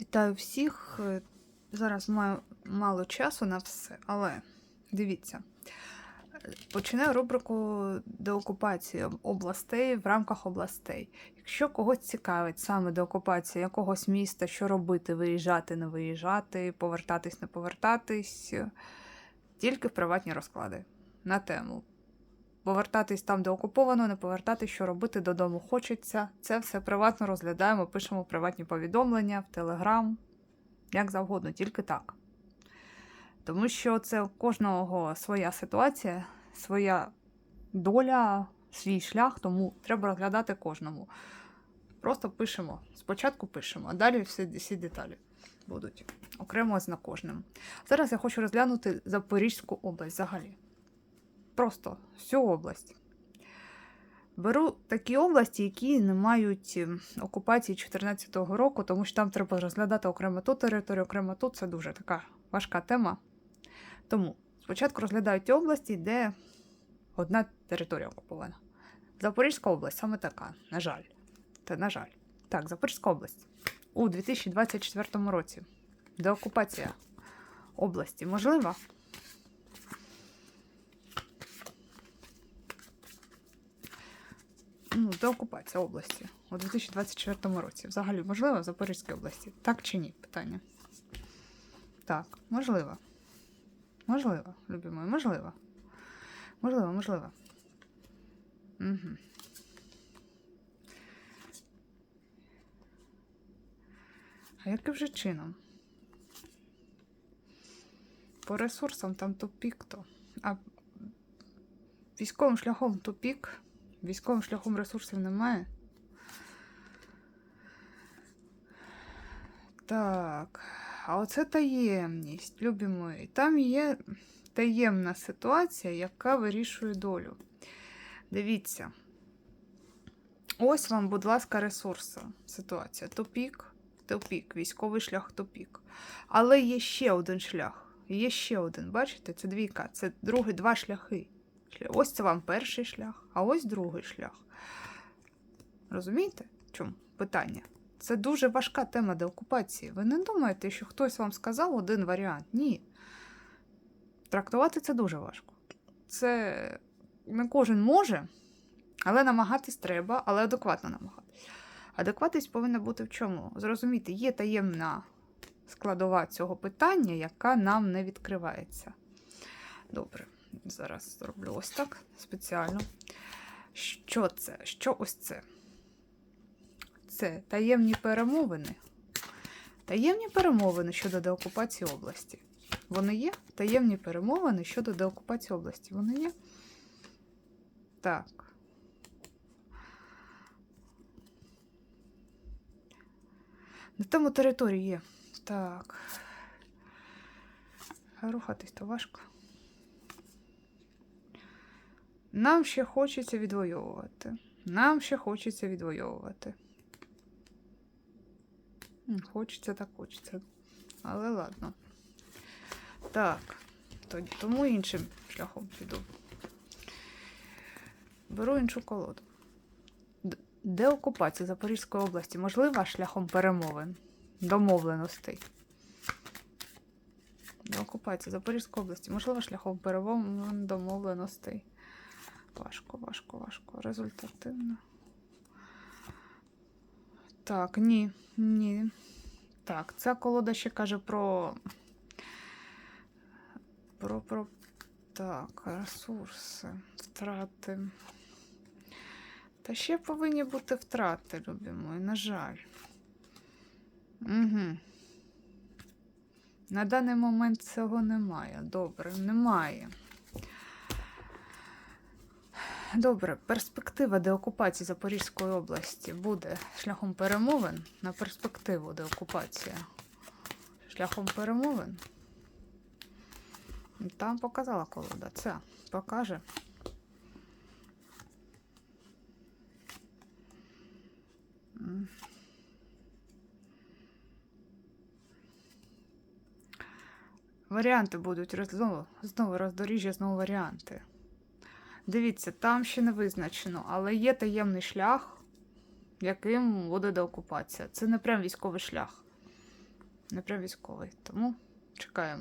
Вітаю всіх. Е, Зараз маю мало часу на все, але дивіться. Починаю рубрику деокупації областей в рамках областей. Якщо когось цікавить саме деокупація якогось міста, що робити, виїжджати, не виїжджати, повертатись, не повертатись, тільки в приватні розклади на тему. Повертатись там, де окуповано, не повертатись, що робити додому хочеться. Це все приватно розглядаємо, пишемо приватні повідомлення в Телеграм, як завгодно, тільки так. Тому що це у кожного своя ситуація, своя доля, свій шлях, тому треба розглядати кожному. Просто пишемо. Спочатку пишемо, а далі всі, всі деталі будуть окремо з на кожним. Зараз я хочу розглянути Запорізьку область взагалі просто всю область. Беру такі області, які не мають ем, окупації 2014 року, тому що там треба розглядати окремо ту територію, окремо тут. Це дуже така важка тема. Тому спочатку розглядають ті області, де одна територія окупована. Запорізька область саме така, на жаль. Та, на жаль. Так, Запорізька область. У 2024 році. Деокупація області можлива? Ну, деокупація області у 2024 році. Взагалі, можливо, в Запорізькій області? Так чи ні? Питання. Так, можливо. Можливо, любі мої, можливо. Можливо, можливо. Угу. А яким же чином? По ресурсам там тупік то. А військовим шляхом тупік. Військовим шляхом ресурсів немає. Так, а оце таємність, любі мої. Там є таємна ситуація, яка вирішує долю. Дивіться. Ось вам, будь ласка, ресурси. Ситуація. Тупік, тупік, військовий шлях тупік. Але є ще один шлях. Є ще один. Бачите, це двійка. Це другий два шляхи. Ось це вам перший шлях, а ось другий шлях. Розумієте? В чому питання? Це дуже важка тема деокупації. Ви не думаєте, що хтось вам сказав один варіант? Ні. Трактувати це дуже важко. Це не кожен може, але намагатись треба, але адекватно намагатись. Адекватність повинна бути в чому? Зрозуміти, є таємна складова цього питання, яка нам не відкривається. Добре. Зараз зроблю ось так спеціально. Що це? Що ось це? Це таємні перемовини. Таємні перемовини щодо деокупації області. Вони є? Таємні перемовини щодо деокупації області. Вони є? Так. На тому території є. Так. Рухатись то важко. Нам ще хочеться відвоювати. Нам ще хочеться відвоювати. Хочеться так хочеться. Але ладно. Так, тому іншим шляхом піду. Беру іншу колоду. Де окупація Запорізької області? Можлива шляхом перемовин, домовленостей. Де окупація Запорізької області, можливо, шляхом перемовин, домовленостей. Важко, важко, важко. Результативно. Так, ні, ні. Так, ця колода ще каже про. Про, про. Так, ресурси, втрати. Та ще повинні бути втрати, любі мої, на жаль. Угу. На даний момент цього немає. Добре, немає. Добре, перспектива деокупації Запорізької області буде шляхом перемовин на перспективу деокупація. Шляхом перемовин. Там показала колода. Це покаже. Варіанти будуть знову, знову роздоріжжя, знову варіанти. Дивіться, там ще не визначено, але є таємний шлях, яким буде деокупація. Це не прям військовий шлях. не прям військовий. Тому чекаємо.